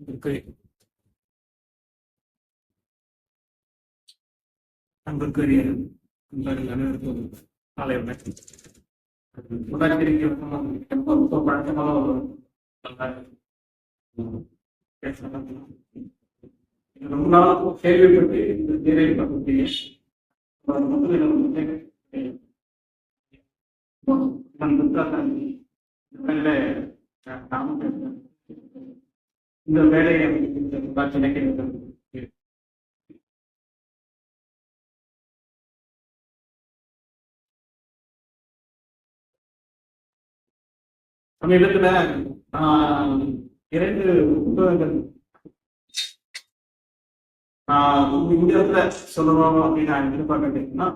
இருக்கு அன்புக்குரிய நண்பர்கள் அனைவருக்கும் காலை வணக்கம் ரொம்ப பழக்கமான ரொம்ப கேள்விப்பட்டு இந்த தீரை பற்றி நான் இந்த வேலை, பேசுறேன். இந்த வேலையை இந்த சமீபத்துல ஆஹ், இரண்டு புத்தகங்கள். ஆஹ், இடத்துல சொல்லணும் அப்படின்னு நான் எதிர்பார்க்கிட்டேன்னா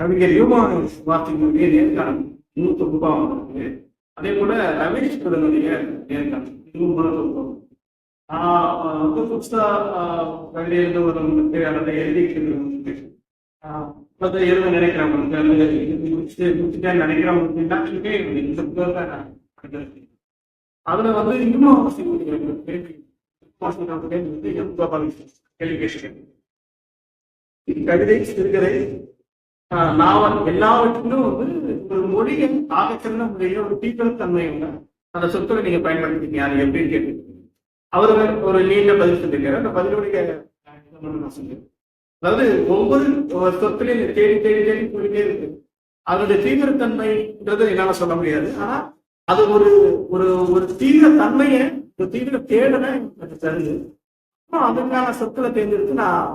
கவிஞர் யூமா வார்த்தைகளுடைய நேர்காணல் நூத்தி ரூபாய் அதே போல ரமேஷ் பிரதனுடைய நேர்காணல். இதுவும் முதல் ஆஹ், வந்து புதுசா ஆஹ், கவிதை ஒரு தேவையானதை எழுதிக்கிறது ஆஹ், அதை எழுத நினைக்கிறவங்களுக்கு முடிச்சுட்டு நினைக்கிறவங்களுக்கு இந்த புத்தகத்தை நான் அதுல வந்து இன்னும் வந்து கவிதை சிறுகதை நாவல் எல்லாவற்றிலும் வந்து ஒரு மொழியை ஆகச்சிறந்த மொழியை ஒரு தீவிரத்தன்மை உள்ள அந்த சொற்களை நீங்க பயன்படுத்திருக்கீங்க அது எப்படின்னு கேட்டு அவர் ஒரு நீண்ட பதில் சொல்லியிருக்காரு. அந்த பதிலுடைய நான் சொல்லியிருக்கேன் அதாவது ஒவ்வொரு சொத்துலையும் தேடி தேடி தேடி போயிட்டே இருக்கு. அதனுடைய தீவிரத்தன்மைன்றது என்னால சொல்ல முடியாது. ஆனா அது ஒரு ஒரு ஒரு தீவிர தன்மையை ஒரு தீவிர தேடலை எனக்கு தருது. அதுக்கான சொத்துல தேர்ந்தெடுத்து நான்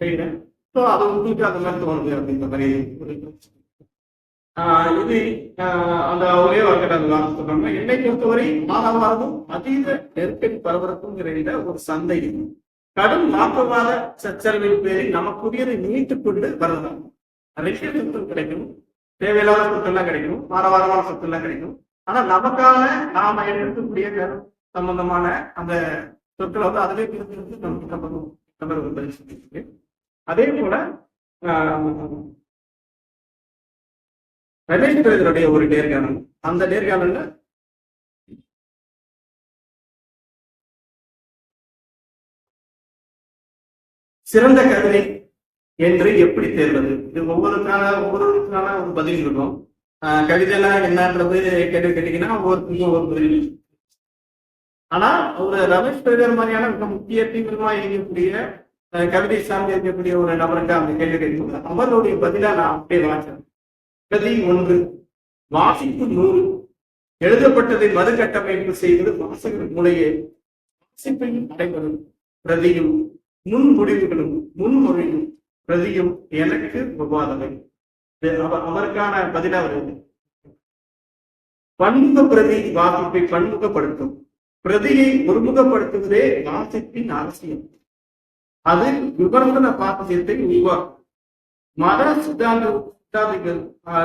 செய்யறேன் ஸோ அது உங்களுக்கு அந்த மாதிரி தோணுது அப்படின்ற மாதிரி ஒரு இது ஆஹ் அந்த ஒரே வார்த்தை சொல்றாங்க. என்னை பொறுத்தவரை மாணவராகவும் அதீத நெருக்கடி பரபரப்பும் நிறைந்த ஒரு சந்தை கடும் மாற்றவாத சச்சரவின் பேரில் நமக்குரியதை நீட்டுக் கொண்டு வரலாம். நிறைய சொத்துக்கள் கிடைக்கும். தேவையில்லாத சொத்துலாம் கிடைக்கும். வாரவாரமான சொத்துலாம் கிடைக்கும். ஆனா நமக்கான நாம எடுக்கக்கூடிய சம்பந்தமான அந்த சொற்களை வந்து அதிலே பிரித்து நமக்கு நம்ம கம்பெனி அதே போல ஆஹ், ரமேஷ் பிரதருடைய ஒரு நேர்காணல். அந்த நேர்காணல்ல சிறந்த கவிதை என்று எப்படி தேர்வது? இது ஒவ்வொருக்கான ஒவ்வொருக்கான ஒரு பதில் இருக்கும். ஆஹ் கவிதைலாம் என்னன்றது கேள்வி கேட்டீங்கன்னா ஒவ்வொருத்தருக்கும் ஒவ்வொரு பதில் ஆனா ஒரு ரமேஷ் பிரதர் மாதிரியான மிக முக்கிய தீவிரமா இயங்கக்கூடிய கவிதை சார்ந்து இருக்கக்கூடிய ஒரு நபருக்கு அந்த கேள்வி கேட்கும் அவருடைய பதிலா நான் அப்படியே வாசிச்சேன் கதி ஒன்று. வாசிப்பு நூறு. எழுதப்பட்டதை மறுகட்டமைப்பு செய்வது வாசகர் மூலையே வாசிப்பையும் நடைபெறும் பிரதியும் முன் முடிவுகளும் முன்மொழியும் பிரதியும் எனக்கு விவாதமை அவருக்கான பதிலா வருது பன்முக பிரதி வாசிப்பை பன்முகப்படுத்தும். பிரதியை ஒருமுகப்படுத்துவதே வாசிப்பின் அவசியம். அது விமர்சன பாத்தியத்தை உருவாக்கும் மத சித்தாந்த சித்தாந்திகள்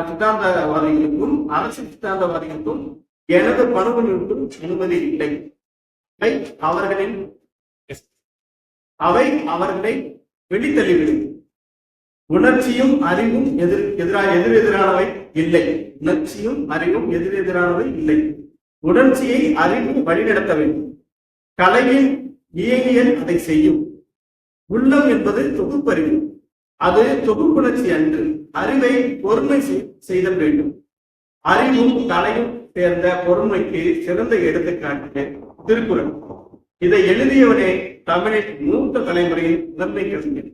சித்தாந்தவாதிகளுக்கும் அரசு சித்தாந்தவாதிகளுக்கும் எனது பணுவலுக்கும் அனுமதி இல்லை. அவை அவர்களின் அவை அவர்களை வெளித்தள்ளிவிடும். உணர்ச்சியும் அறிவும் எதிர் எதிரா எதிர் எதிரானவை இல்லை. உணர்ச்சியும் அறிவும் எதிர் எதிரானவை இல்லை. உணர்ச்சியை அறிவு வழிநடத்த வேண்டும். கலையின் இயங்கியல் அதை செய்யும். உள்ளம் என்பது தொகுப்பறிவு. அது தொகுப்புணர்ச்சி அன்று அறிவை பொறுமை செய்- செய்தல் வேண்டும். அறிவும் கலையும் சேர்ந்த பொறுமைக்கு சிறந்த எடுத்துக்காட்டு திருக்குறள். இதை எழுதியவனே தமிழின் மூத்த தலைமுறையின் முதன்மை கவிஞர்.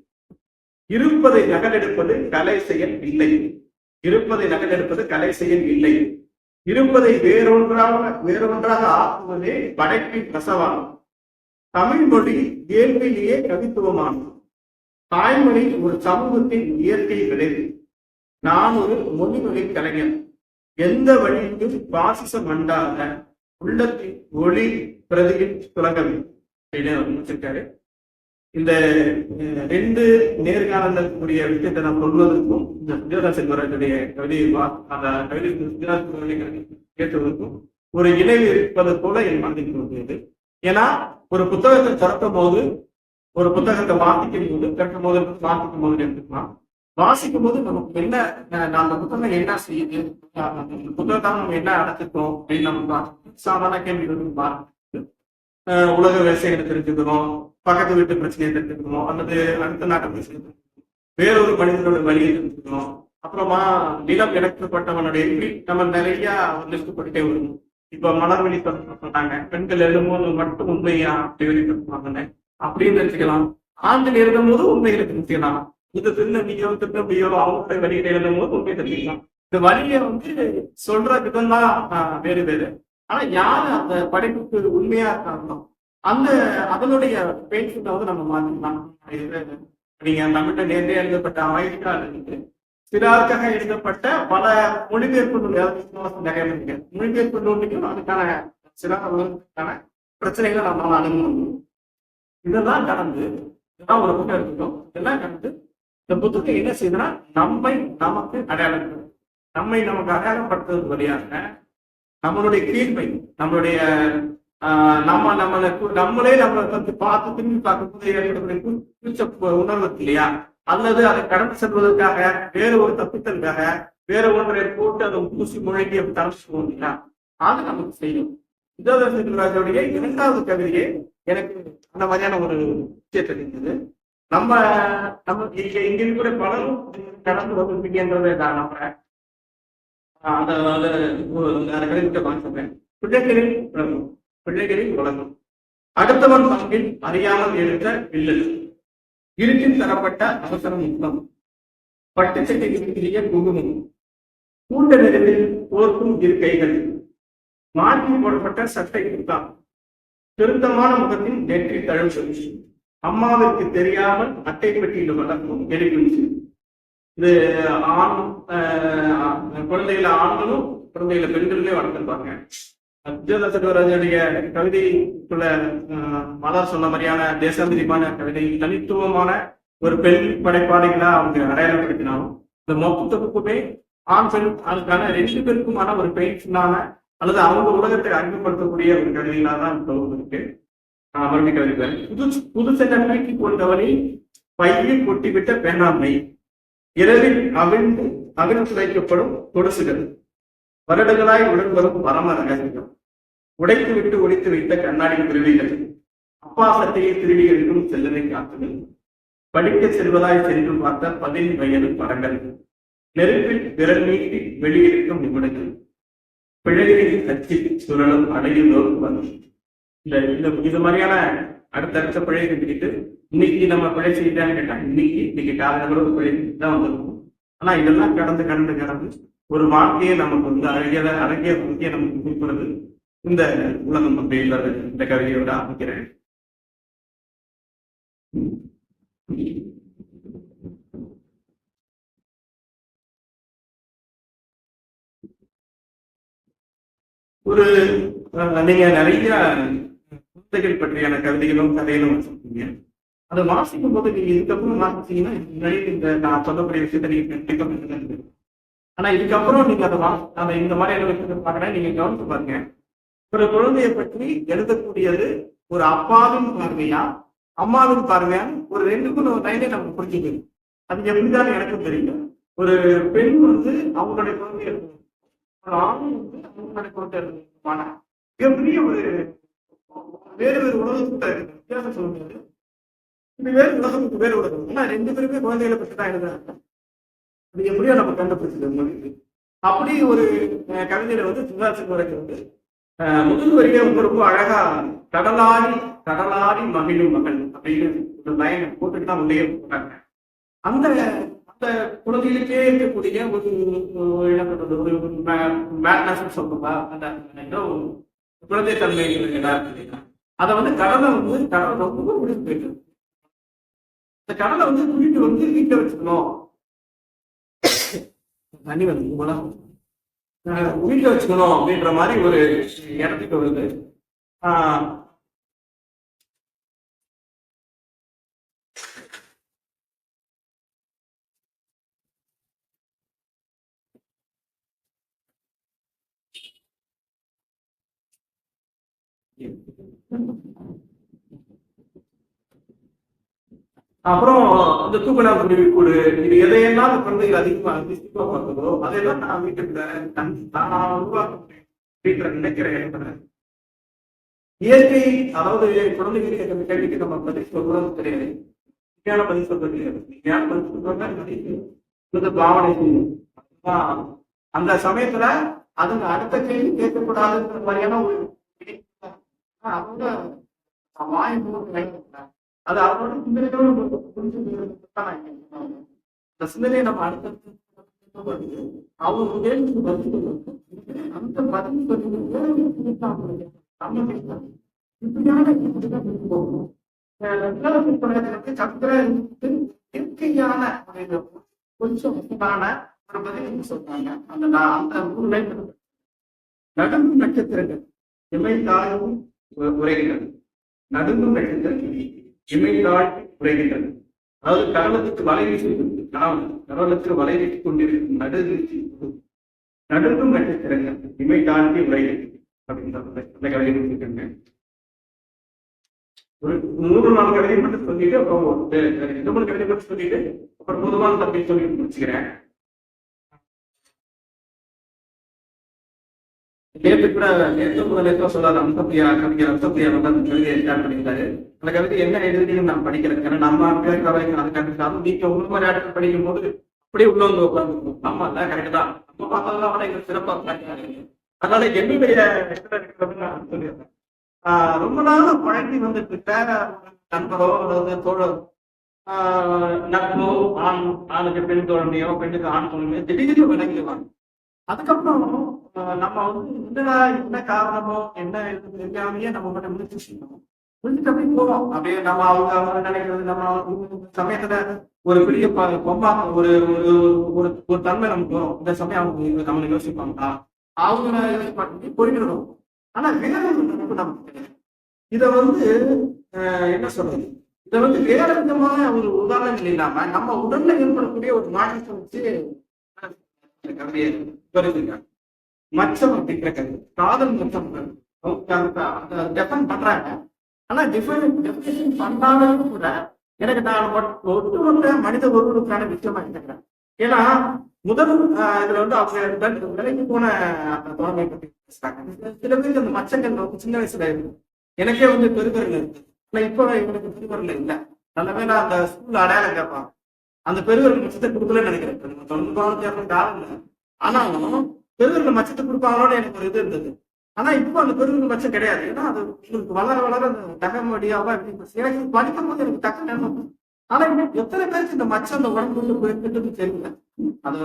இருப்பதை நகலெடுப்பது கலை செயல் இல்லை. இருப்பதை நகலெடுப்பது கலை செயல் இல்லை. இருப்பதை வேறொன்றாக வேறொன்றாக ஆக்குவதே படைப்பின் ரசவாகும் தமிழ் மொழி இயல்பிலேயே கவித்துவமானது. தாய்மொழி ஒரு சமூகத்தின் இயற்கை விளைவு. நான் ஒரு மொழிமொழி கலைஞர். எந்த வழியிலும் பாசிசம் அண்டாத உள்ளத்தின் ஒளி பிரதியில் துலகமே. அப்படின்னு இந்த ரெண்டு நேர்காணல கூடிய விஷயத்தை நான் சொல்வதற்கும் இந்த சுஜாதா செல்வராஜுடைய கவிதையை வா- அந்த கவிதை சுஜாதா செல்வராஜுடைய ஒரு இணைவு இருப்பது போல என் மனதில் தோன்றியது. ஏன்னா ஒரு புத்தகத்தை திறக்கும் போது ஒரு புத்தகத்தை வாசிக்கும் போது திறக்கும் போது வாசிக்கும் போது எடுத்துக்கலாம். வாசிக்கும் போது நமக்கு என்ன நான் அந்த புத்தகம் என்ன செய்யுது? அந்த புத்தகத்தால் நம்ம என்ன அடைச்சிருக்கோம் அப்படின்னு நம்ம சாதாரண கேள்விகள் உலக விவசாயத்தை தெரிஞ்சுக்கணும் பக்கத்து வீட்டு பிரச்சனையை தெரிஞ்சுக்கணும் அல்லது அடுத்த நாட்டு பிரச்சனை வேறொரு மனிதனோட வழியை தெரிஞ்சுக்கணும் அப்புறமா நிலம் இழக்கப்பட்டவனுடைய நம்ம நிறைய லிஸ்ட் பண்ணிட்டே இப்ப மலர் வெளிப்படுத்த சொன்னாங்க பெண்கள் எழுதும்போது மட்டும் உண்மையா? அப்படி வெளிப்படுத்துவாங்கன்னு அப்படின்னு தெரிஞ்சுக்கலாம். ஆண்கள் எழுதும் போது உண்மைகளை தெரிஞ்சுக்கலாம். இந்த திருநம்பியோ திருநம்பியோ அவங்களுடைய வழியில எழுதும் போது உண்மை தெரிஞ்சுக்கலாம். இந்த வழியை வந்து சொல்ற விதம் தான் வேறு வேறு. ஆனா யாரு அந்த படைப்புக்கு உண்மையா இருக்காங்களோ அந்த அதனுடைய பேச்சுல வந்து நம்ம மாத்திக்கலாம். நீங்க தமிழ்ல நேரடியா எழுதப்பட்ட ஆயிரக்கா இருக்கு. சிறாருக்காக எழுதப்பட்ட பல மொழிபெயர்ப்பு நூல் நிறைய இருக்கு. மொழிபெயர்ப்பு நூலுக்கும் அதுக்கான சிறாருக்கான பிரச்சனைகளை நம்ம அணுகணும் இதெல்லாம் கடந்து இதெல்லாம் ஒரு புத்தகம் இருக்கட்டும் இதெல்லாம் கடந்து இந்த புத்தகம் என்ன செய்யுதுன்னா நம்மை நமக்கு அடையாளம் நம்மை நமக்கு அடையாளப்படுத்துவது வழியாக நம்மளுடைய கீழ்மை நம்மளுடைய ஆஹ், நம்ம நம்மளை நம்மளே நம்மளை வந்து பார்த்து திரும்பி பார்க்கும்போது ஏற்படக்கூடிய கு- உணர்வு இல்லையா? அல்லது அதை கடந்து செல்வதற்காக வேறு ஒரு தப்பித்தலுக்காக வேற ஒன்றை போட்டு அதை பூசி முழங்கி அப்படி தலைச்சுவோம் இல்லையா? அது நமக்கு செய்யும். இதோட இரண்டாவது கவிதையை எனக்கு அந்த மாதிரியான ஒரு விஷயத்தை இருந்தது. நம்ம நம்ம இங்க இங்க இருக்கிற பலரும் கடந்து வந்திருப்பீங்கன்றதை நான் நம்புறேன். ஆஹ் அந்த அதை அந்த கவிதை பிள்ளைகளில் உலகம் பிள்ளைகளில் உலகம் அடுத்தவன் பங்கில் அறியாமல் எடுத்த வில்லல் இருக்கில் தரப்பட்ட அவசரம் முத்தம் பட்டுச்சட்டை இருக்கிற குங்குமம். கூட்ட நிலவில் போர்க்கும் இருக்கைகள் மாற்றி போடப்பட்ட சட்டை குத்தான் திருத்தமான முகத்தின் நெற்றி தழும்பு அம்மாவிற்கு தெரியாமல் அட்டை பெட்டியில் வளர்க்கும் எரிகுஞ்சு இது ஆண் ஆஹ், குழந்தைகள ஆண்களும் குழந்தைகளை பெண்களுமே வளர்த்துருப்பாங்க. அஜோத சர்வராஜனுடைய கவிதைக்குள்ள ஆஹ், மலர் சொன்ன மாதிரியான தேசாந்திரிப்பான கவிதை தனித்துவமான ஒரு பெண் படைப்பாளிகளா அவங்க அடையாளப்படுத்தினாலும் இந்த மொத்த தொகுப்புமே ஆண் பெண் அதுக்கான ரெண்டு பேருக்குமான ஒரு பெயின்ஃபுல்லான அல்லது அவங்க உலகத்தை அறிமுகப்படுத்தக்கூடிய ஒரு கவிதைகளா தான் இந்த தொகுப்பு இருக்கு ஆஹ், புது புதுசை சென்னைக்கு கொண்டவனை பையில் கொட்டிவிட்ட பேனாமை இரவில் அவிழ்ந்து அவிழ்ந்து வைக்கப்படும் கொலுசுகள் வருடங்களாய் உடன் வரும் பரம ரகசியம். உடைத்து விட்டு ஒடித்து வைத்த கண்ணாடி திருவிகள் அப்பா சட்டையை திருடி எடுக்கும் செல்லதை காத்துகள் படிக்க செல்வதாய் சென்று பார்த்த பதின் வயது படங்கள். நெருப்பில் விரல் நீட்டி வெளியிருக்கும் நிமிடங்கள். பிழைகளில் கட்சி சுழலும் அடையும் வந்து இந்த இந்த இது மாதிரியான அடுத்தடுத்த பிழைகள் பிடித்து இன்னைக்கு நம்ம பிழை செய்தான்னு கேட்டா இன்னைக்கு இன்னைக்கு காலையில ஒரு பிழை தான் வந்திருக்கும். ஆனா இதெல்லாம் கடந்து கடந்து கடந்து ஒரு வாழ்க்கையை நமக்கு வந்து அழகிய அழகிய வாழ்க்கையை நமக்கு கொடுக்கிறது இந்த உலகம் அப்படின்ற இந்த கவிதையோட ஆரம்பிக்கிறேன். ஒரு நீங்க நிறைய குழந்தைகள் பற்றியான கவிதைகளும் கதைகளும் வச்சிருக்கீங்க. அதை வாசிக்கும் போது நீங்க இதுக்கப்புறம் வாசிச்சீங்கன்னா இதுக்கு முன்னாடி இந்த நான் சொல்லக்கூடிய விஷயத்தை நீங்க கண்டிப்பா கண்டுக்கிறது. ஆனா இதுக்கப்புறம் நீங்க அதை வா அதை இந்த மாதிரியான விஷயத்தை பாக்கணும் நீங்க கவனித்து பாருங்க. ஒரு குழந்தையை பற்றி எழுதக்கூடியது ஒரு அப்பாவின் பார்வையா அம்மாவின் பார்வையா ஒரு ரெண்டுக்கும் ஒரு லைனே நம்ம புரிஞ்சுக்கணும். அது எப்படிதான் எனக்கும் தெரியல. ஒரு பெண் வந்து அவங்களுடைய குழந்தைய ஒரு ஆண் வந்து அவங்களுடைய குழந்தை இருக்குமான மிகப்பெரிய ஒரு வேறு வேறு உலகத்துக்கு வித்தியாசம் சொல்ல முடியாது இது வேறு உலகத்துக்கு வேறு உலகம் ஆனா ரெண்டு பேருமே குழந்தைகளை பற்றி தான் எழுதுறாங்க அது எப்படியோ நம்ம கண்டுபிடிச்சது அப்படி ஒரு அஹ், கவிதையில வந்து சுதாசி வரைக்கும் வந்து அஹ், முதல் வரியை வந்து ரொம்ப அழகா கடலாடி கடலாடி மகிழும் மகள் அப்படின்னு ஒரு லைன் போட்டுட்டு தான் உள்ளே போட்டாங்க அந்த அந்த குழந்தைகளுக்கே இருக்கக்கூடிய ஒரு என்ன சொல்றது ஒரு மேட்னஸ் சொல்றதா அந்த குழந்தை தன்மை இருக்கு அதை வந்து கடலை வந்து கடலை ரொம்ப முடிவு போயிட்டு இந்த கடலை வந்து குளிட்டு வந்து வீட்டை வச்சுக்கணும். தண்ணி வந்து கும்பலா அஹ் வீட்டுல வச்சுக்கணும் அப்படின்ற மாதிரி ஒரு இடத்துக்கு வருது. ஆஹ் அப்புறம் இந்த தூக்கணாம் குருவி கூடு இது எதையெல்லாம் குழந்தைகள் அதிகமா அதிர்ஷ்டமா பார்த்ததோ அதையெல்லாம் நான் வீட்டுல தான் உருவாக்க முடியும் அப்படின்ற நினைக்கிற இயற்கை அதாவது குழந்தைகளுக்கு கேட்கிற கேள்விக்கு நம்ம பதில் சொல்றது கிடையாது விஞ்ஞான பதில் சொல்றது கிடையாது விஞ்ஞான பதில் சொல்றாங்க இந்த பாவனை செய்யும். அந்த சமயத்துல அதுங்க அடுத்த கேள்வி கேட்கக்கூடாதுன்ற மாதிரியான ஒரு அவங்க வாய் மூடி வைக்கிறாங்க. அது அவரோட சிந்தனையோட புரிஞ்சு அந்த சிந்தனையை நம்ம அடுத்தடுத்து அவங்க கேள்விக்கு பதில் அந்த பதில் சொல்லுவது நம்ம கேட்கலாம். இப்படியான போகணும். அஹ் இயற்கையான கொஞ்சம் முக்கியமான ஒரு பதில் சொல்றாங்க. அந்த அந்த மூணு லைன் நட்சத்திரங்கள். இமை தாழ்வும் உரைகின்றது. நடுங்கும் நட்சத்திரங்கள் இமை தாழ்த்தி உரைகின்றது. அதாவது கடலத்துக்கு வலை வீசி கணவன் கடலத்துக்கு வலை வீசி கொண்டிருக்கும் நடுநிறுத்தி நடுங்கும் நட்சத்திரங்கள் இமை தாண்டி உரைகின்றது. அப்படின்ற அந்த கதையை ஒரு மூணு நாலு கவிதை மட்டும் சொல்லிட்டு அப்புறம் ஒரு ரெண்டு மூணு கவிதை மட்டும் சொல்லிட்டு அப்புறம் பொதுவான தப்பி சொல்லி முடிச்சுக்கிறேன். நேற்று கூட நேற்று முதல் நேற்று சொல்லாத அம்சப்பிரியா கவிஞர் அம்சப்பிரியா வந்து அந்த கவிதையை ஸ்டார்ட் பண்ணியிருந்தாரு. அந்த கவிதை என்ன எழுதுறீங்கன்னு நான் படிக்கிறேன் ஏன்னா நம்ம பேர் கவிதை அது கண்டிப்பா. அதுவும் நீங்க உண்மை மாதிரி ஆட்கள் படிக்கும் போது அப்படியே உள்ள வந்து உட்காந்து ஆமா இல்ல கரெக்ட் தான். நம்ம பார்த்தாலும் அவனை எங்களுக்கு சிறப்பாக படிக்கிறாங்க அதனால என்னுடைய சொல்லியிருந்தேன் சொல்லிடுறேன். ஆஹ் ரொம்ப நாள் பழகி வந்துட்டு இருக்க நண்பரோ அல்லது தோழர் ஆஹ் நட்போ ஆண் ஆணுக்கு பெண் தோழமையோ பெண்ணுக்கு ஆண் தோழமையோ திடீர்னு விளங்கிடுவாங்க அதுக்கப்புறம் நம்ம வந்து என்னடா என்ன காரணமோ என்ன தெரியாமையே நம்ம மட்டும் முடிச்சு செய்யணும். முடிஞ்சுட்டு அப்படி போவோம் அப்படியே நம்ம அவங்க அவங்க நினைக்கிறது நம்ம சமயத்துல ஒரு பெரிய பொம்பா ஒரு ஒரு ஒரு ஒரு தன்மை நமக்கு வரும். இந்த சமயம் அவங்க நம்மளை யோசிப்பாங்களா? அவங்க யோசிப்பாங்க பொறிக்கிறோம் ஆனா வேற ஒரு நினைப்பு நமக்கு இத வந்து ஆஹ் என்ன சொல்றது? இத வந்து வேற விதமான ஒரு உதாரணங்கள் இல்லாம நம்ம உடல்ல ஏற்படக்கூடிய ஒரு மாற்றத்தை வச்சு கவிதையை வருதுங்க மச்சம் அப்படிங்கிற கவிதை காதல் மச்சம் டெஃபன் பண்றாங்க. ஆனா டிஃபன் டெஃபினேஷன் பண்ணாலும் கூட எனக்கு நான் ஒட்டுமொத்த மனித ஒருவருக்கான விஷயமா இருக்கிறேன் ஏன்னா முதல் இதுல வந்து அவங்க விலைக்கு போன அந்த தோழமை பத்தி பேசுறாங்க. சில பேருக்கு அந்த மச்சங்கள் ரொம்ப சின்ன வயசுல இருக்கு எனக்கே வந்து பெருவிரல் இருக்கு. ஆனா இப்போ இவனுக்கு பெருவிரல் இல்லை. நல்ல வேலை அந்த ஸ்கூல்ல அடையாளம் கேட்பான் அந்த பெருவிரல் மச்சத்தை கொடுக்கலன்னு நினைக்கிறேன். தொண்ணூறு காலம் இல்லை ஆனாலும் பெருவிரல் மச்சத்தை கொடுப்பாங்களோன்னு எனக்கு ஒரு இது இருந்தது. ஆனா இப்போ அந்த பெருவிரல் மச்சம் கிடையாது. ஏன்னா அது உங்களுக்கு வளர வளர அந்த தகம் வழியாவா எனக்கு படிக்கும் போது எனக்கு தக்க நேரம் ஆனா இன்னும் எத்தனை பேருக்கு இந்த மச்சம் அந்த உடம்புக்குள்ள போயிருக்குன்றது தெரியல. அது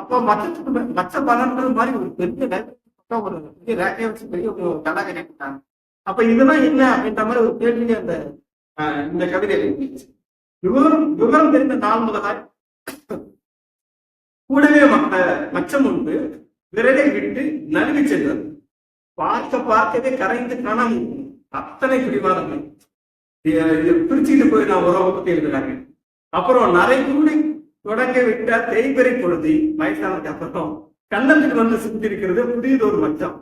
அப்போ மச்சத்துக்கு மச்ச பலன்றது மாதிரி ஒரு பெரிய ஒரு பெரிய ரேக்கையை வச்சு பெரிய ஒரு கதை கட்டிட்டாங்க அப்ப இதெல்லாம் என்ன அப்படின்ற மாதிரி ஒரு கேள்வி அந்த இந்த கவிதையில விவரம் விவரம் தெரிந்த நாள் முதலாய் கூடவே மற்ற மச்சம் உண்டு. விரலை விட்டு நழுவி சென்றது. பார்க்க பார்க்கவே கரைந்து காணாமல் அத்தனை பிடிவாதங்கள் இது பிரிச்சுக்கிட்டு போய் நான் உறவை பத்தி எழுதுறாங்க அப்புறம் நரை கூடி தொடங்க விட்ட தேய்பெறை பொழுது வயசானதுக்கு அப்புறம் கண்ணத்துக்கு வந்து சுத்தி இருக்கிறது புதியதொரு மச்சம்.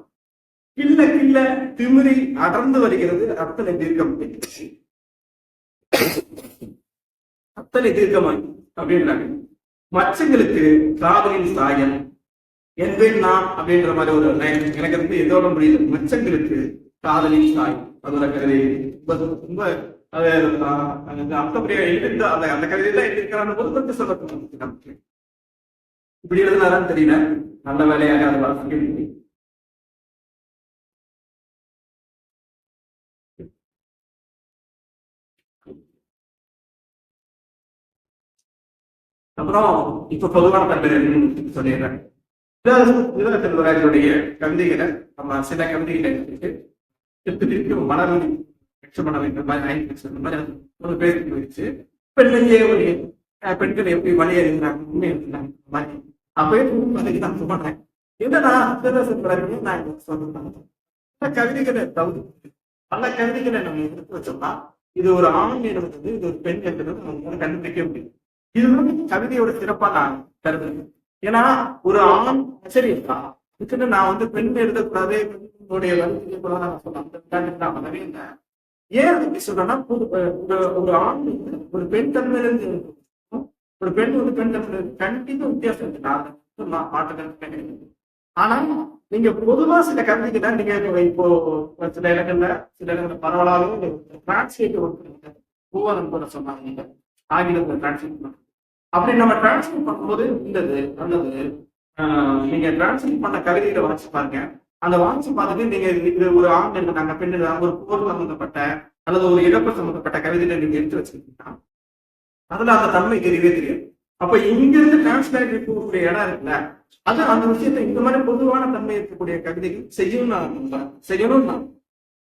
கில்ல கில்ல திமிரி அடர்ந்து வருகிறது. அத்தனை தீர்க்கம் அத்தனை தீர்க்கமாய் அப்படின்றாங்க. மச்சங்களுக்கு காதலின் சாயம் என்பேன் நான் அப்படின்ற மாதிரி ஒரு லைன் எனக்கு வந்து எதோட முடியுது மச்சங்களுக்கு காதலி சாயம் அதோட கவிதை ரொம்ப ரொம்ப அது அந்த அர்த்தப்படியா எழுதிருந்த அந்த அந்த கவிதையில எழுதியிருக்கிறாங்க போது கொஞ்சம் சொல்ல நமக்கு. இப்படி எழுதினாரான்னு தெரியல. நல்ல வேலையாக அது வாசிக்க அப்புறம் இப்ப பொதுவான தன்மை சொல்லிடுறேன். வீர செல்வராஜனுடைய கவிதைகளை நம்ம சில கவிதைகளை எடுத்துட்டு திருப்பி திருப்பி மலரும் பண்ண வேண்டும். மாதிரி ஐந்து லட்சம் மாதிரி ஒரு பேருக்கு போயிடுச்சு பெண்களே ஒரு பெண்கள் எப்படி வழியறிந்தாங்க உண்மை இருந்தாங்க இந்த மாதிரி அப்பயே அதுக்கு தான் சொன்னேன். என்னன்னா வீர செல்வராஜன் நான் இங்க சொல்றேன் கவிதைகளை தவிர பல கவிதைகளை நம்ம எடுத்து வச்சோம்னா இது ஒரு ஆண் என்பது இது ஒரு பெண் என்பது நம்ம கண்டுபிடிக்க முடியும். இது வந்து கவிதையோட சிறப்பா நான் கருதுறேன். ஏன்னா ஒரு ஆண் சரி இதுக்குன்னு நான் வந்து பெண் எழுதக்கூடாது பெண்ணுடைய வரி நான் சொல்ல அந்த ஏன் அப்படி சொல்றேன்னா ஒரு ஒரு- ஆண் வந்து ஒரு பெண் தன்மையிலிருந்து ஒரு பெண் வந்து பெண் தன்மையில கண்டிப்பா வித்தியாசம் இருக்கு. நான் அதை நான் ஆனா நீங்க பொதுவா சில கவிதைகள் நீங்க இப்போ சில இடங்கள்ல சில இடங்கள்ல பரவலாகவே டிரான்ஸ்லேட் ஒர்க் பூவாதம் கூட சொன்னாங்க. ஆங்கிலத்தில் டிரான்ஸ்லேட் அப்படி நம்ம டிரான்ஸ்லேட் பண்ணும்போது இருந்தது நல்லது ஆஹ் நீங்க டிரான்ஸ்லேட் பண்ண கவிதைகளை வாசிச்சு பாருங்க. அந்த வாசிச்சு பார்த்துட்டு நீங்க இது ஒரு ஆண் இருந்தாங்க பெண் இருந்தாங்க ஒரு போர் சம்பந்தப்பட்ட அல்லது ஒரு இழப்பு சம்பந்தப்பட்ட கவிதைகளை நீங்க எடுத்து வச்சிருக்கீங்கன்னா அதுல அந்த தன்மை தெரியவே தெரியும் அப்ப இங்க இருந்து டிரான்ஸ்லேட் இருக்கக்கூடிய இடம் இருக்குல்ல அது அந்த விஷயத்தை இந்த மாதிரி பொதுவான தன்மை இருக்கக்கூடிய கவிதைகள் செய்யணும் நான் செய்யணும் நான்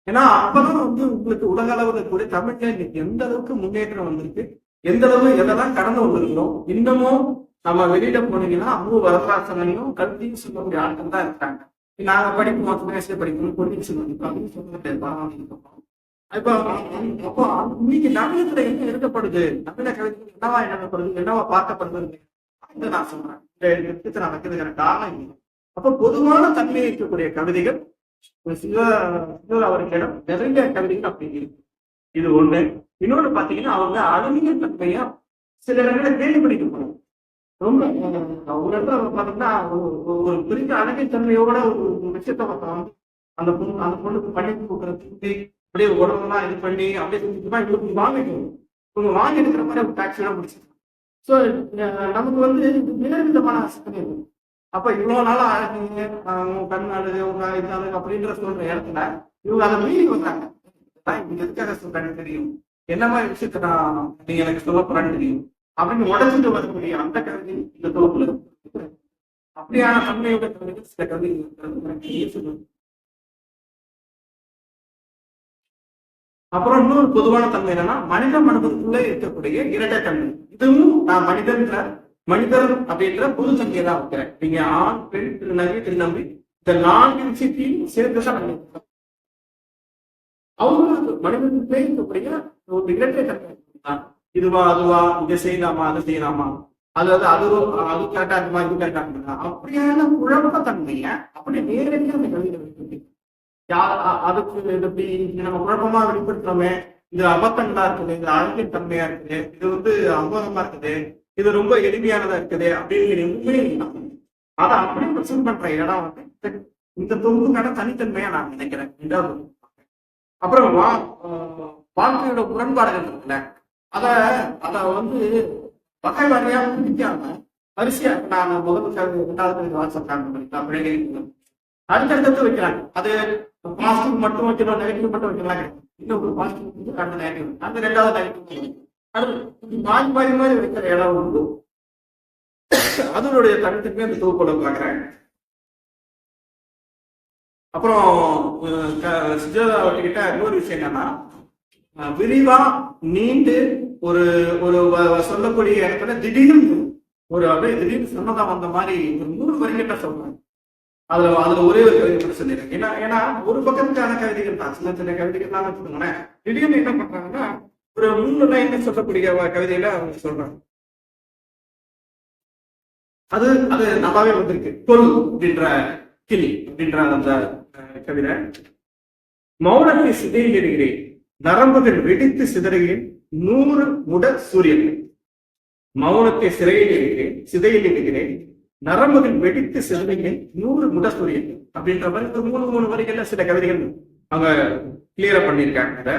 ஏன்னா அப்பதான் வந்து உங்களுக்கு உலக அளவுல கூட தமிழ்ல இன்னைக்கு எந்த அளவுக்கு முன்னேற்றம் வந்திருக்கு எந்த அளவு எதெல்லாம் கடந்து வந்திருக்கிறோம் இன்னமும் நம்ம வெளியில போனீங்கன்னா அம்மு வரதராசனையும் கல்வியும் சொல்லக்கூடிய ஆட்கள் தான் இருக்காங்க. நாங்க படிக்கும் போது மேசை படிக்கணும் பொன்னியின் செல்வன் அப்படின்னு சொல்லிட்டு இருக்கோம் இப்போ அப்போ இன்னைக்கு நவீனத்துல என்ன எடுக்கப்படுது? நவீன கவிதைகள் என்னவா எழுதப்படுது என்னவா பார்க்கப்படுது நான் சொல்றேன். இந்த விஷயத்தை நான் வைக்கிறது காரணம் இல்லை அப்போ பொதுவான தன்மை இருக்கக்கூடிய கவிதைகள் சிவ சிவர் அவர்களிடம் நிறைய கவிதைகள் அப்படி இருக்கு. இது ஒண்ணு. இன்னொன்னு பாத்தீங்கன்னா அவங்க அழகிய தன்மையா சில இடங்களை தேடி பிடிக்க போறோம் ரொம்ப அவங்க ஒரு இடத்துல பாத்தீங்கன்னா ஒரு- ஒரு- பெரிய அழகிய தன்மையோட ஒரு ஒரு விஷயத்த அந்த பொண்ணு அந்த பொண்ணுக்கு பண்ணி கொடுக்குற திருப்பி அப்படியே உடம்பெல்லாம் இது பண்ணி அப்படியே செஞ்சுட்டுமா இவங்களுக்கு வாங்கிட்டு இவங்க வாங்கி எடுக்கிற மாதிரி ஒரு எல்லாம் பிடிச்சிருக்காங்க ஸோ நமக்கு வந்து வேறு விதமான அசத்தனை இருக்கு. அப்ப இவ்வளவு நாளா அழகுங்க ஆஹ் கண் அழகு உங்க இது அழகு அப்படின்ற சொல்ற இடத்துல இவங்க அதை மீறி வந்தாங்க. இவங்க எதுக்காக சொல்றாங்க தெரியும். என்ன மாதிரி விஷயத்த நான் நீங்க எனக்கு சொல்ல போறான்னு தெரியும். அப்படின்னு உடச்சிட்டு வரக்கூடிய அந்த கவிதை இந்த தொகுப்புல அப்படியான தன்மையோட சில கவிதை அப்புறம் இன்னொரு பொதுவான தன்மை என்னன்னா மனித மனதுக்குள்ளே இருக்கக்கூடிய இரட்டை தன்மை. இதுவும் நான் மனிதன்ற மனிதர் அப்படின்ற பொது தன்மையை தான் வைக்கிறேன். நீங்க ஆண் பெண் திருநங்கை திருநம்பி இந்த நான்கு விஷயத்தையும் சேர்த்து அவங்களும் நான் இருக்கக்கூடிய ஒரு இரட்டை தன்மை இதுவா அதுவா இதை செய்யலாமா அதை செய்யலாமா அதாவது அது அது கரெக்டா இருக்குமா இது கரெக்டா இருக்குமா அப்படியான குழப்ப தன்மைய அப்படி நேரடியாக அந்த கவிதை வெளிப்படுத்தி. யார் அதுக்கு எப்படி நம்ம குழப்பமா வெளிப்படுத்துறோமே இது அபத்தங்களா இருக்குது இது அழகின் தன்மையா இருக்குது இது வந்து அம்போதமா இருக்குது இது ரொம்ப எளிமையானதா இருக்குது அப்படின்னு உண்மையை அதை அப்படி பிரசன்ட் பண்ற இடம் வந்து இந்த- தொகுப்புக்கான தனித்தன்மையா நான் நினைக்கிறேன். இந்த அப்புறம் வாழ்க்கையோட முரண்பாடுகள் இருக்குல்ல. அத அத வந்து வகை வகையா பிடிக்காம வரிசையா நான் முதல் கவி இரண்டாவது கவிதை வாசிச்சாங்க அடுத்தடுத்து வைக்கிறாங்க அது பாசிட்டிவ் மட்டும் வைக்கணும் நெகட்டிவ் மட்டும் வைக்கலாம். கிடையாது. இன்னும் ஒரு பாசிட்டிவ் அடுத்த நெகட்டிவ் அந்த ரெண்டாவது நெகட்டிவ் அடுத்து இப்படி மாறி மாறி மாறி வைக்கிற இடம் உண்டு அதனுடைய தனித்துக்குமே அந்த தொகுப்புல பாக்குறாங்க அப்புறம் அஹ், க- சுஜாதா அவர்கிட்ட இன்னொரு விஷயம் என்னன்னா விரிவா நீண்டு ஒரு ஒரு சொல்லக்கூடிய இடத்துல திடீர்னு ஒரு அப்படியே திடீர்னு சொன்னதா வந்த மாதிரி ஒரு நூறு வரிகிட்ட சொல்றாங்க. அதுல அதுல ஒரே ஒரு கவிதை மட்டும் சொல்லிடுறேன். ஏன்னா ஏன்னா ஒரு பக்கத்துக்கான கவிதைகள் தான். சின்ன சின்ன கவிதைகள் தான் வச்சுக்கோங்களேன். திடீர்னு என்ன பண்றாங்கன்னா ஒரு மூணு லைன் சொல்லக்கூடிய கவிதையில அவங்க சொல்றாங்க. அது அது நல்லாவே வந்திருக்கு. கொல் அப்படின்ற கிளி அப்படின்ற அந்த தவிர மௌனத்தை சிதைந்திடுகிறேன். நரம்புகள் வெடித்து சிதறுகிறேன். நூறு முட சூரியன் மௌனத்தை சிறையில் இருக்கிறேன் சிதையில் இருக்கிறேன் நரம்புகள் வெடித்து சிதறுகிறேன். நூறு முட சூரியன் அப்படின்ற மாதிரி ஒரு மூணு மூணு வரிகள்ல சில கவிதைகள் அவங்க கிளியரா பண்ணியிருக்காங்க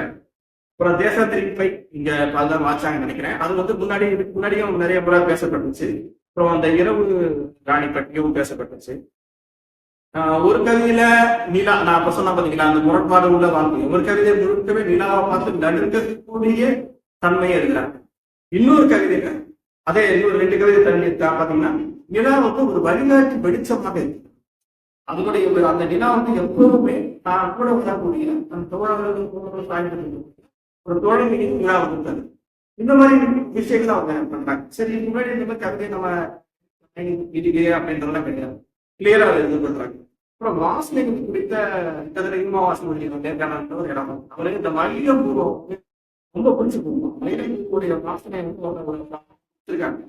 அப்புறம் தேசாந்திரிப்பை இங்க பலதான் வாச்சாங்கன்னு நினைக்கிறேன். அது வந்து முன்னாடி இதுக்கு முன்னாடியும் நிறைய முறை பேசப்பட்டுச்சு. அப்புறம் அந்த இரவு ராணி பற்றியும் பேசப்பட்டுச்சு. ஒரு கவியில நிலா நான் அப்ப சொன்ன பாத்தீங்களா அந்த முரண்பாடு உள்ள வாழ்க்கை. ஒரு கவிதை முழுக்கவே நிலாவை பார்த்து நடுக்கக்கூடிய தன்மையை எழுதுறாங்க இன்னொரு கவிதையில அதே இன்னொரு ரெண்டு கவிதை தண்ணி பாத்தீங்கன்னா நிலா வந்து ஒரு வழிகாட்டி வெளிச்சமாக இருக்கு. அதனுடைய அந்த நிலா வந்து எப்போதுமே நான் கூட வரக்கூடிய அந்த தோழர்களுக்கு சாய்ந்து ஒரு தோழமை நிலா வந்து இந்த மாதிரி விஷயங்கள் அவங்க பண்றாங்க? சரி முன்னாடி இந்த மாதிரி கவிதை நம்ம இதுக்கு அப்படின்றதெல்லாம் கிடையாது. கிளியரா இது பண்றாங்க. அப்புறம் வாசனைகள் குறித்த கிட்டத்தட்ட தடவையுமா வாசனை நேர்காணல் ஒரு இடம் அவருக்கு இந்த மல்லிகை பூர்வம் ரொம்ப பிடிச்சி போகும் மல்லிகை வாசனை வந்து வச்சிருக்காங்க.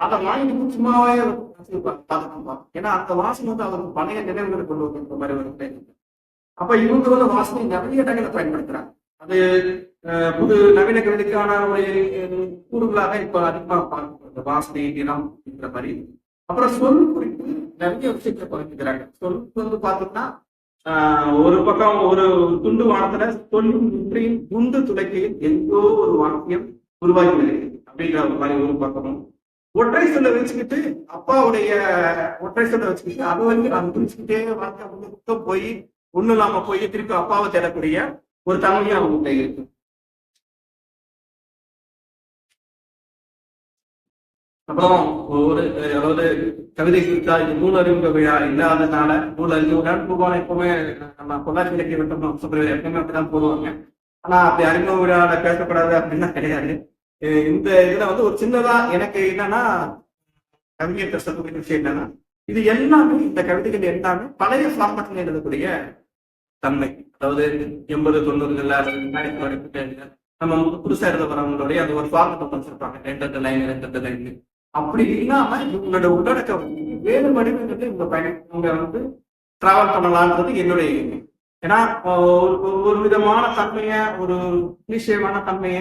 அதை வாங்கிட்டு சும்மாவே வச்சிருப்பாங்க, பார்த்துப்பாங்க. ஏன்னா அந்த வாசனை வந்து அவருக்கு பழைய நினைவுகளை கொண்டு வருகின்ற மாதிரி ஒரு அப்ப இவங்க வந்து வாசனை நிறைய இடங்களை பயன்படுத்துறாங்க. அது புது நவீன கவிதைக்கான ஒரு கூறுகளாக இப்ப அதிகமா பார்க்கப்படுது. வாசனை நிறம் அப்படிங்கிற மாதிரி. அப்புறம் சொல் குறி நிறைய விஷயத்தை குறைஞ்சுக்கிறாங்க சொல்லுக்கு வந்து பார்த்தோம்னா ஆஹ், ஒரு பக்கம் ஒரு துண்டு வானத்துல சொல்லும் முற்றியும் குண்டு துடைக்கையில் எங்கோ ஒரு வாக்கியம் உருவாகி வருகிறது அப்படிங்கிற ஒரு மாதிரி ஒரு பக்கமும். ஒற்றை சொல்ல வச்சுக்கிட்டு அப்பாவுடைய ஒற்றை சொல்ல வச்சுக்கிட்டு அது வந்து அது குறிச்சுக்கிட்டே வாழ்க்கை முழுக்க போய் ஒண்ணும் இல்லாம போய் திருப்பி அப்பாவை தேடக்கூடிய ஒரு தன்மையும் அவங்க இருக்கு. அப்புறம் ஒரு அதாவது கவிதை குறித்தா இது நூல் அறிமுக விழா இல்லாதனால நூல் அறிமுக எப்பவுமே நம்ம பொள்ளாச்சி இலக்கிய வட்டம் சுப்பிரமணியம் எப்பவுமே அப்படிதான் போடுவாங்க. ஆனா அப்படி அறிமுக விழாவில் பேசப்படாது அப்படின்னா கிடையாது. இந்த இதுல வந்து ஒரு சின்னதா எனக்கு என்னன்னா கவிஞர் சொல்லக்கூடிய விஷயம் என்னன்னா இது எல்லாமே இந்த கவிதைகள் எல்லாமே பழைய ஃபார்மட்ல எழுதக்கூடிய தன்மை. அதாவது எண்பது தொண்ணூறுகள்ல ரெண்டாயிரத்தி வரைக்கும் நம்ம புதுசா எழுத வரவங்களுடைய அந்த ஒரு ஃபார்மட் வச்சிருப்பாங்க. ரெண்டு ரெண்டு லைன் ரெண்டு ரெண்டு லைன் அப்படி இல்லாம இவங்களோட உள்ளடக்கம் வேறு வடிவங்களில் இவங்க பயணம் உங்க வந்து டிராவல் பண்ணலான்றது என்னுடைய எண்ணம். ஏன்னா ஒரு விதமான தன்மைய ஒரு நிச்சயமான தன்மைய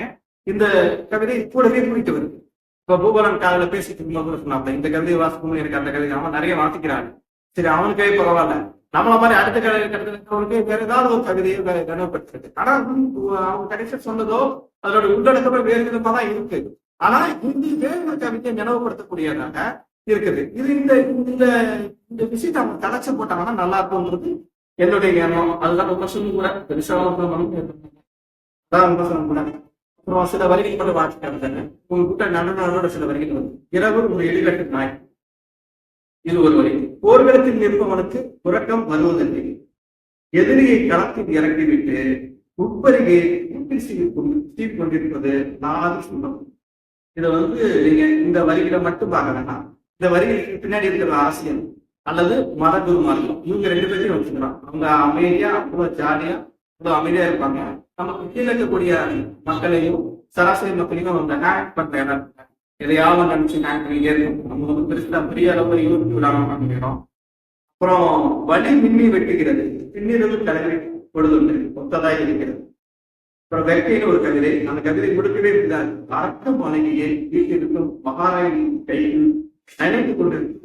இந்த கவிதை கூடவே குறித்து வருது. இப்ப பூபாலன் காதல பேசிட்டு சொன்னாங்க கூட சொன்னாப்ல இந்த கவிதையை வாசிக்கும் எனக்கு அந்த கவிதை அவன் நிறைய வாசிக்கிறாங்க. சரி அவனுக்கே பரவாயில்ல? நம்மள மாதிரி அடுத்த கதை கட்டத்துக்கு வேற ஏதாவது ஒரு கவிதையை கனவுப்படுத்துறது. ஆனா அவங்க கடைசி சொன்னதோ அதோட உள்ளடக்கமே வேறு விதமா தான் இருக்கு. ஆனா இந்தி வேறு கவிதை நினைவுபடுத்தக்கூடியதாக இருக்குது. இது இந்த இந்த இந்த விஷயத்தை அவங்க கலைச்சு போட்டாங்கன்னா நல்லா இருக்கும்ன்றது என்னுடைய எண்ணம். அதுதான் விமர்சனம் கூட. பெருசா விமர்சனம் கூட. அப்புறம் சில வரிகள் கூட வாசிக்காங்க உங்ககிட்ட நடுநாளோட சில வரிகள் வந்து இரவு ஒரு எலிகட்டு நாய். இது ஒரு வரி. போர்க்களத்தில் நிற்பவனுக்கு உறக்கம் வருவதில்லை. எதிரியை களத்தில் இறக்கிவிட்டு உப்பருகே கூட்டில் கொண்டு கொண்டிருப்பது நாலு சுண்ணம் இதை வந்து நீங்க இந்த வரிகளை மட்டும் பார்க்க வேண்டாம். இந்த வரிகளுக்கு பின்னாடி இருக்கிற ஆசிரியர் அல்லது மத குருமார்கள் இவங்க ரெண்டு பேரையும் வச்சுக்கலாம். அவங்க அமைதியா அவ்வளவு ஜாலியா அவ்வளவு அமைதியா இருப்பாங்க. நமக்கு கீழே இருக்கக்கூடிய மக்களையும் சராசரி மக்களையும் அவங்க ஹேக் பண்ற இடம். எதையாவது நினைச்சு ஹேக் பண்ணிட்டே இருக்கும் நம்ம வந்து பெருசா பெரிய அளவு யூனிட் விடாம பண்ணிக்கிறோம். அப்புறம் வலி மின்னி வெட்டுகிறது. பின்னிரவு தலைமை பொழுதுண்டு ஒத்ததாய் இருக்கிறது. அப்புறம் வெக்கைன்னு ஒரு கவிதை அந்த கவிதை முழுக்கவே இருந்தார் அரக்க மனைவியை வீட்டில் இருக்கும் கையில் நினைத்துக் கொண்டிருக்கும்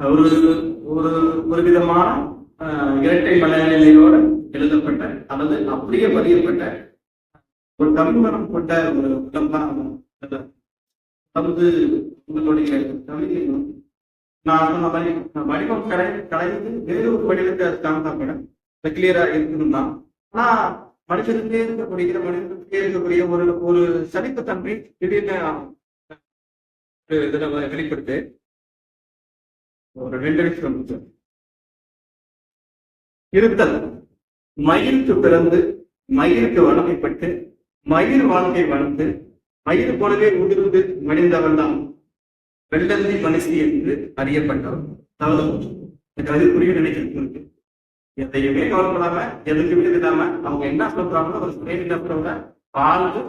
ஒரு ஒரு ஒரு விதமான இரட்டை மனநிலையோட எழுதப்பட்ட அல்லது அப்படியே பதியப்பட்ட ஒரு தமிழ்மனம் கொண்ட ஒரு விளம்பரம் வந்து உங்களுடைய கவிதை நான் சொன்ன மாதிரி வடிவம் கடை கடைந்து வேறு ஒரு வடிவத்தை அது காமித்தா கூட கிளியரா இருக்கணும் தான் ஆனா மனுஷனுக்கே இருக்கக்கூடிய மனிதனுக்கே இருக்கக்கூடிய ஒரு ஒரு சலிப்பு தன்மை திடீர்னு இதுல வெளிப்படுத்து ஒரு ரெண்டு நிமிஷம் இருத்தல். மயிலுக்கு பிறந்து மயிலுக்கு வளமைப்பட்டு மயில் வாழ்க்கை வளர்ந்து மயில் போலவே உதிர்ந்து மடிந்தவன் தான். வெள்ளந்தி மனுஷி என்று அறியப்பட்டவர். தவறு எனக்கு கவிதை புரிய நினைக்கிறது எதையுமே கவலைப்படாம எதுக்குமே இல்லாம அவங்க என்ன சொல்றாங்களோ ஒரு ஸ்டேஜ் சொல்றவங்க வாழ்ந்து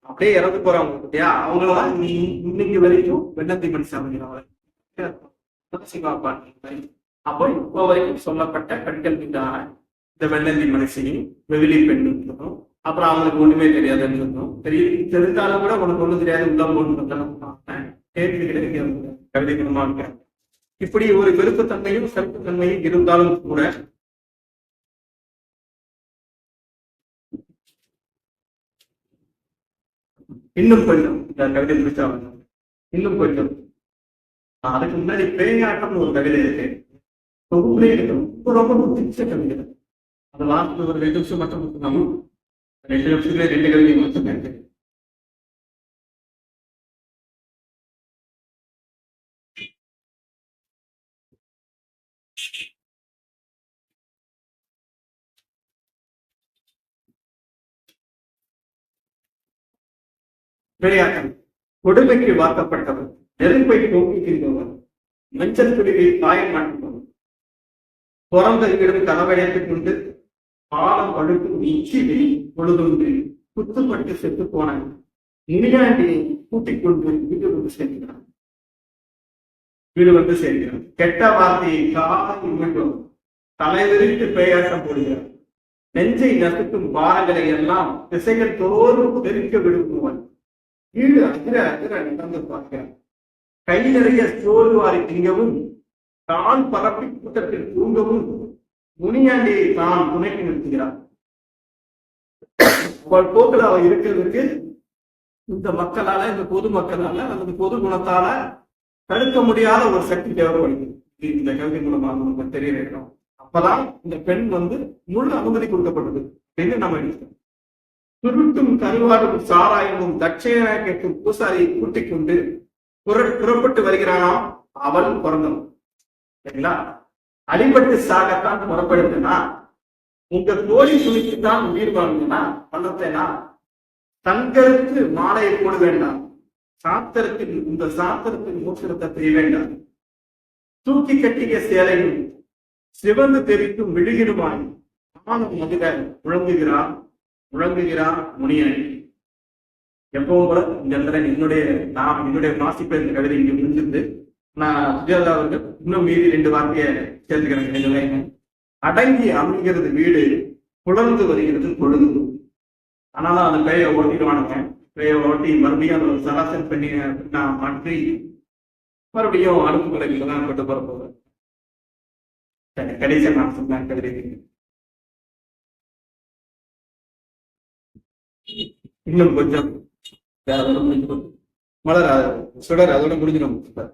அப்படியே இறந்து போறாங்க இல்லையா அவங்களதான் நீ இன்னைக்கு வரைக்கும் வெள்ளந்தி மனுஷன் அப்படிங்கிறவங்க சிவா பாட்டு அப்போ இப்போ வரைக்கும் சொல்லப்பட்ட பெண்கள் மீதான இந்த வெள்ளந்தி மனுஷியும் வெவிலி பெண்ணும் அப்புறம் அவங்களுக்கு ஒண்ணுமே தெரியாதுன்னு இருந்தோம் தெரிய தெரிஞ்சாலும் கூட உனக்கு ஒண்ணும் தெரியாது உள்ள போட்டு கேள்வி கிடைக்கும் கவிதை குணமா இப்படி ஒரு விருப்பத்தன்மையும் சிறப்புத்தன்மையும் இருந்தாலும் கூட இன்னும் கொஞ்சம் இந்த கவிதை முடிச்சா இன்னும் கொஞ்சம். அதுக்கு முன்னாடி பேயாட்டம்னு ஒரு கவிதை இருக்கு. ரொம்ப ரொம்ப பிடிச்ச கவிதை. அது லாஸ்ட் ஒரு ரெண்டு நிமிஷம் மட்டும் ரெண்டு நிமிஷத்துல ரெண்டு கவிதை மட்டும் இருக்கு விளையாட்டம் கொடுமைக்கு வாக்கப்பட்டவர் நெருப்பை தூக்கிக்கின்றவர் மஞ்சள் துளியை காயம் மாட்டுபவர். பிறந்த இடம் கதவடைத்துக் கொண்டு பாலம் பழுத்து நீச்சி வெளி பொழுதொன்று குத்துப்பட்டு செத்து போன இனியாண்டியை கூட்டிக் கொண்டு வீடு வந்து சேர்க்கிறார் வீடு வந்து சேர்க்கிறார் கெட்ட வார்த்தையை காலம் மீண்டும் தலைவிரித்து பெயராட்டம் போடுகிறார். நெஞ்சை நசுக்கும் பாரங்களை எல்லாம் திசைகள் தோறும் தெரிவிக்க விடுங்குவன் வீடு அதிர அதிர நடந்து பார்க்க கை நிறைய சோறு வாரி திங்கவும் தான் பரப்பி கூட்டத்தில் தூங்கவும் முனியாண்டியை தான் துணைக்கு நிறுத்துகிறார் அவள் போக்கில் அவள் இருக்கிறதுக்கு இந்த மக்களால இந்த பொது மக்களால அல்லது பொது குணத்தால தடுக்க முடியாத ஒரு சக்தி தேவைப்படுது இந்த கல்வி மூலமாக நமக்கு தெரிய வைக்கிறோம் அப்பதான் இந்த பெண் வந்து முழு அனுமதி கொடுக்கப்பட்டது. அப்படின்னு நம்ம எடுத்தோம் சுருட்டும் கருவாடும் சாராயமும் தட்சணை கேட்கும் பூசாரியை கூட்டிக் கொண்டு புற- புறப்பட்டு வருகிறானாம் அவள் பிறந்தவன் சரிங்களா? அடிபட்டு சாகத்தான் புறப்படுதுன்னா உங்க தோழி துணிக்குத்தான் உயிர் வாழ்ந்தனா பணத்தைனா தங்கருக்கு மாலையை போட வேண்டாம். சாத்திரத்தில் இந்த சாத்திரத்தில் மூத்திரத்தை செய்ய வேண்டாம். தூக்கி கட்டிய சேலையும் சிவந்து தெரிக்கும் விழுகிடுமாய். ஆணும் மதுர முழங்குகிறார் முழங்குகிறார் முனியனை. எப்பவும் போல இந்த இடத்துல என்னுடைய நான் என்னுடைய வாசிப்பு இந்த கவிதை இங்கே முடிஞ்சிருந்து நான் சுஜாதா அவர்கள் இன்னும் மீதி ரெண்டு வார்த்தையை சேர்த்துக்கிறேன் அடங்கி அமைகிறது வீடு புலர்ந்து வருகிறது பொழுது. ஆனாலும் அந்த பேயை ஓட்டிடுவானுங்க பேயை ஓட்டி மறுபடியும் அந்த சராசரி பண்ணி நான் மாற்றி மறுபடியும் அடுப்பு கடைக்கு தான் கொண்டு போற போகிறேன் கடைசியை நான் சொன்னேன் கவிதை இன்னும் கொஞ்சம் அதோட முடிஞ்சிடும் மலர் சுடர் அதோட முடிஞ்சிடும் சுடர்.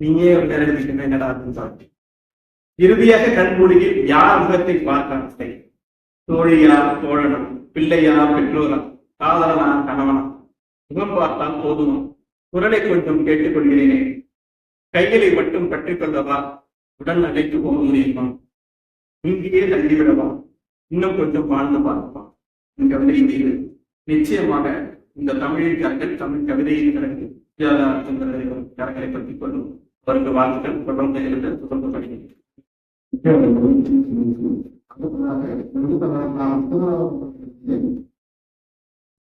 நீயே ஒரு நேரம் என்னடா அப்படின்னு இறுதியாக கண்மூடியில் யார் முகத்தை பார்க்க தோழியா தோழனா பிள்ளையா பெற்றோரா காதலனா கணவனா முகம் பார்த்தால் போதுமா? குரலை கொஞ்சம் கேட்டுக்கொள்கிறேனே. கைகளை மட்டும் கற்றுக்கொள்ளவா உடன் அழைத்து போக முடியுமா? இங்கேயே தள்ளிவிடவா? இன்னும் கொஞ்சம் வாழ்ந்து பார்ப்போம் இந்த கவிதை மீது நிச்சயமாக இந்த தமிழில் கரங்கள் தமிழ் கவிதையின் கரங்கள் கரங்களை பற்றி கொள்ளும் அவருக்கு வாழ்த்துக்கள் தொடர்ந்து எழுத தொடர்ந்து படிக்கிறேன் அடுத்ததாக